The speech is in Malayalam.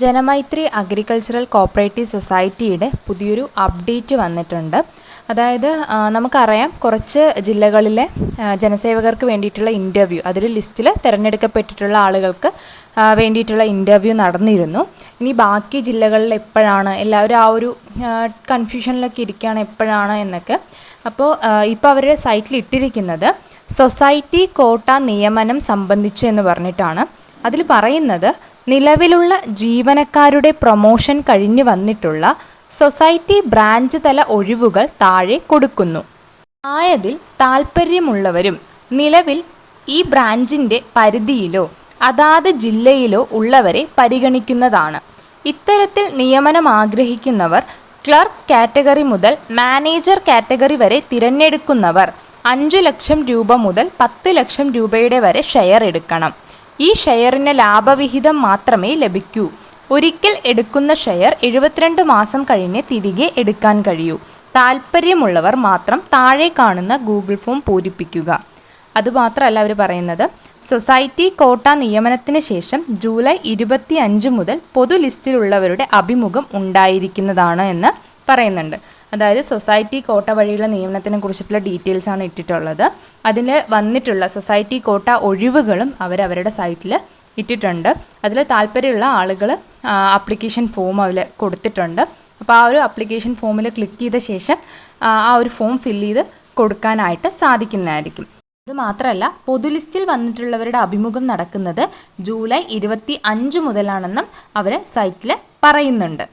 ജനമൈത്രി അഗ്രികൾച്ചറൽ കോപ്പറേറ്റീവ് സൊസൈറ്റിയുടെ പുതിയൊരു അപ്ഡേറ്റ് വന്നിട്ടുണ്ട്. അതായത് നമുക്കറിയാം കുറച്ച് ജില്ലകളിലെ ജനസേവകർക്ക് വേണ്ടിയിട്ടുള്ള ഇന്റർവ്യൂ അതിൽ ലിസ്റ്റിൽ തിരഞ്ഞെടുക്കപ്പെട്ടിട്ടുള്ള ആളുകൾക്ക് വേണ്ടിയിട്ടുള്ള ഇന്റർവ്യൂ നടന്നിരുന്നു. ഇനി ബാക്കി ജില്ലകളിൽ എപ്പോഴാണ് എല്ലാവരും ആ ഒരു കൺഫ്യൂഷനിലൊക്കെ ഇരിക്കുകയാണ് എപ്പോഴാണ് എന്നൊക്കെ. അപ്പോൾ ഇപ്പോൾ അവരുടെ സൈറ്റിൽ ഇട്ടിരിക്കുന്നത് സൊസൈറ്റി കോട്ട നിയമനം സംബന്ധിച്ച് എന്ന് പറഞ്ഞിട്ടാണ്. അതിൽ പറയുന്നത് നിലവിലുള്ള ജീവനക്കാരുടെ പ്രൊമോഷൻ കഴിഞ്ഞു വന്നിട്ടുള്ള സൊസൈറ്റി ബ്രാഞ്ച് തല ഒഴിവുകൾ താഴെ കൊടുക്കുന്നു. ആയതിൽ താൽപ്പര്യമുള്ളവരും നിലവിൽ ഈ ബ്രാഞ്ചിന്റെ പരിധിയിലോ അതാത് ജില്ലയിലോ ഉള്ളവരെ പരിഗണിക്കുന്നതാണ്. ഇത്തരത്തിൽ നിയമനം ആഗ്രഹിക്കുന്നവർ ക്ലർക്ക് കാറ്റഗറി മുതൽ മാനേജർ കാറ്റഗറി വരെ തിരഞ്ഞെടുക്കുന്നവർ അഞ്ച് ലക്ഷം രൂപ മുതൽ പത്ത് ലക്ഷം രൂപയുടെ വരെ ഷെയർ എടുക്കണം. ഈ ഷെയറിന് ലാഭവിഹിതം മാത്രമേ ലഭിക്കൂ. ഒരിക്കൽ എടുക്കുന്ന ഷെയർ എഴുപത്തിരണ്ട് മാസം കഴിഞ്ഞ് തിരികെ എടുക്കാൻ കഴിയൂ. താല്പര്യമുള്ളവർ മാത്രം താഴെ കാണുന്ന ഗൂഗിൾ ഫോം പൂരിപ്പിക്കുക. അതുമാത്രമല്ല അവർ പറയുന്നത് സൊസൈറ്റി കോട്ട നിയമനത്തിന് ശേഷം ജൂലൈ ഇരുപത്തി അഞ്ച് മുതൽ പൊതു ലിസ്റ്റിലുള്ളവരുടെ അഭിമുഖം ഉണ്ടായിരിക്കുന്നതാണ് എന്ന് പറയുന്നുണ്ട്. അതായത് സൊസൈറ്റി കോട്ട വഴിയുള്ള നിയമനത്തിനെ കുറിച്ചിട്ടുള്ള ഡീറ്റെയിൽസ് ആണ് ഇട്ടിട്ടുള്ളത്. അതിൽ വന്നിട്ടുള്ള സൊസൈറ്റി കോട്ട ഒഴിവുകളും അവർ അവരുടെ സൈറ്റിൽ ഇട്ടിട്ടുണ്ട്. അതിൽ താല്പര്യമുള്ള ആളുകൾ അപ്ലിക്കേഷൻ ഫോം അവർ കൊടുത്തിട്ടുണ്ട്. അപ്പോൾ ആ ഒരു അപ്ലിക്കേഷൻ ഫോമിൽ ക്ലിക്ക് ചെയ്ത ശേഷം ആ ഒരു ഫോം ഫില്ല് ചെയ്ത് കൊടുക്കാനായിട്ട് സാധിക്കുന്നതായിരിക്കും. ഇത് മാത്രമല്ല പൊതു ലിസ്റ്റിൽ വന്നിട്ടുള്ളവരുടെ അഭിമുഖം നടക്കുന്നത് ജൂലൈ ഇരുപത്തി അഞ്ച് മുതലാണെന്നും അവർ സൈറ്റിൽ പറയുന്നുണ്ട്.